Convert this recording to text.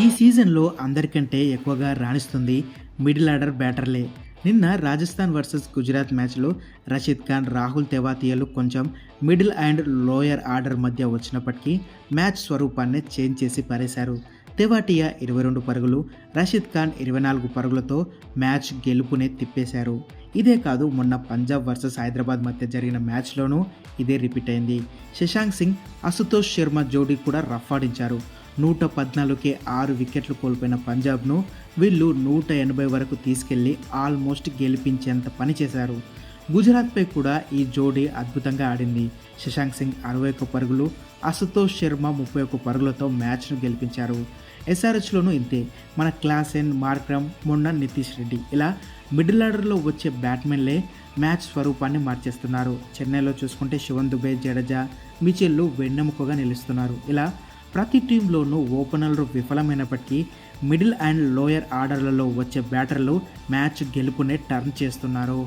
ఈ సీజన్లో అందరికంటే ఎక్కువగా రాణిస్తుంది మిడిల్ ఆర్డర్ బ్యాటర్లే. నిన్న రాజస్థాన్ వర్సెస్ గుజరాత్ మ్యాచ్లో రషీద్ ఖాన్ రాహుల్ తెవాతియాలు కొంచెం మిడిల్ అండ్ లోయర్ ఆర్డర్ మధ్య వచ్చినప్పటికీ మ్యాచ్ స్వరూపాన్ని చేంజ్ చేసి పారేశారు. తెవాటియా ఇరవై రెండు పరుగులు రషీద్ ఖాన్ ఇరవై నాలుగు పరుగులతో మ్యాచ్ గెలుపునే తిప్పేశారు. ఇదే కాదు మొన్న పంజాబ్ వర్సెస్ హైదరాబాద్ మధ్య జరిగిన మ్యాచ్లోనూ ఇదే రిపీట్ అయింది. శశాంక్ సింగ్ అశుతోష్ శర్మ జోడీ కూడా రఫ్ ఆడించారు. నూట పద్నాలుగుకే ఆరు వికెట్లు కోల్పోయిన పంజాబ్ను వీళ్ళు నూట ఎనభై వరకు తీసుకెళ్ళి ఆల్మోస్ట్ గెలిపించేంత పని చేశారు. గుజరాత్పై కూడా ఈ జోడీ అద్భుతంగా ఆడింది. శశాంక్ సింగ్ అరవై ఒక్క పరుగులు అసుతోష్ శర్మ ముప్పై ఒక్క పరుగులతో మ్యాచ్ను గెలిపించారు. ఎస్ఆర్హెచ్లోనూ ఇంతే. మన క్లాసెన్ మార్క్రమ్ మొన్న నితీష్ రెడ్డి ఇలా మిడిల్ ఆర్డర్లో వచ్చే బ్యాట్మెన్లే మ్యాచ్ స్వరూపాన్ని మార్చేస్తున్నారు. చెన్నైలో చూసుకుంటే శివన్ దుబే జడేజా మిచెల్లు వెన్నెముకగా నిలుస్తున్నారు. ఇలా ప్రతి టీంలోనూ ఓపెనర్లు విఫలమైనప్పటికీ మిడిల్ అండ్ లోయర్ ఆర్డర్లలో వచ్చే బ్యాటర్లు మ్యాచ్ గెలుపునే టర్న్ చేస్తున్నారు.